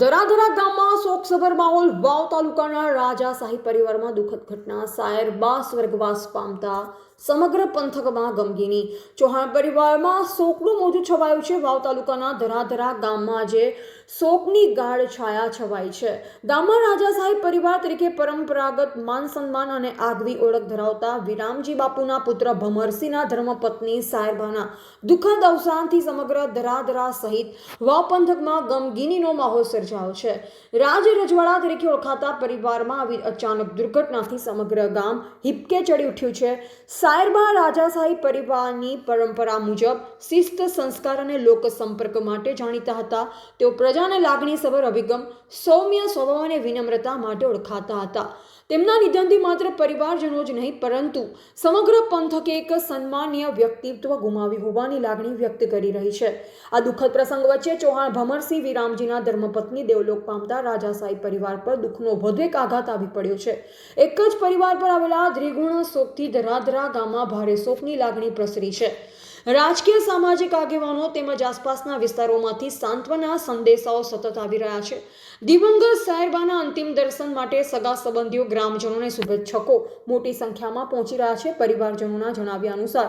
દરાદરા ગામમાં શોકસભર માહોલ, વાવ તાલુકાના રાજા શાહી પરિવારમાં દુઃખદ ઘટના, સાયર બા સ્વર્ગવાસ પામતા સમગ્ર પંથકમાં ગમગીની. ચૌહાણ પરિવારમાં શોકનું મોજું છવાયું છે. વાવ તાલુકાના ધરાધરા ગામમાં આજે શોકની ગાઢ છાયા છવાઈ છે. ગામમાં સાહેબ પરિવાર તરીકે પરંપરાગત માન સન્માન અને આગવી ઓળખ ધરાવતા વિરામજી બાપુના પુત્ર ભમરસિંહના ધર્મપત્ની સાહેબાના દુઃખદ અવસાનથી સમગ્ર ધરાધરા સહિત વાવ પંથકમાં ગમગીનીનો માહોલ સર્જાયો છે. રાજ રજવાડા તરીકે ઓળખાતા પરિવારમાં આવી અચાનક દુર્ઘટનાથી સમગ્ર ગામ હિપકે ચડી ઉઠ્યું છે. સાયરબા રાજાશાહી પરિવારની પરંપરા મુજબ શિસ્ત, સંસ્કાર અને લોક સંપર્ક માટે જાણીતા હતા. તેઓ પ્રજાને લાગણીસભર અભિગમ, સૌમ્ય સ્વભાવ અને વિનમ્રતા માટે ઓળખાતા હતા. તેમના નિધનથી માત્ર પરિવારજનો જ નહીં, પરંતુ સમગ્ર પંથકે એક સન્માનીય વ્યક્તિત્વ ગુમાવી હોવાની લાગણી વ્યક્ત કરી રહી છે. આ દુઃખદ પ્રસંગ વચ્ચે ચૌહાણ ભમરસિંહ વિરામજીના ધર્મપત્ની દેવલોક પામતા રાજાશાહી પરિવાર પર દુઃખનો વધુ એક આઘાત આવી પડ્યો છે. એક જ પરિવાર પર આવેલા ત્રિગુણ શોકથી ધરાધરા ગામમાં ભારે શોકની લાગણી પ્રસરી છે. રાજકીય સામાજિક આગેવાનો તેમજ આસપાસના વિસ્તારોમાંથી સાંત્વના સંદેશાઓ સતત આવી રહ્યા છે. દિવંગત સાહેબાના અંતિમ દર્શન માટે સગા સંબંધીઓ ગ્રામજનોને શુભેચ્છકો મોટી સંખ્યામાં પહોંચી રહ્યા છે. પરિવારજનોના જણાવ્યા અનુસાર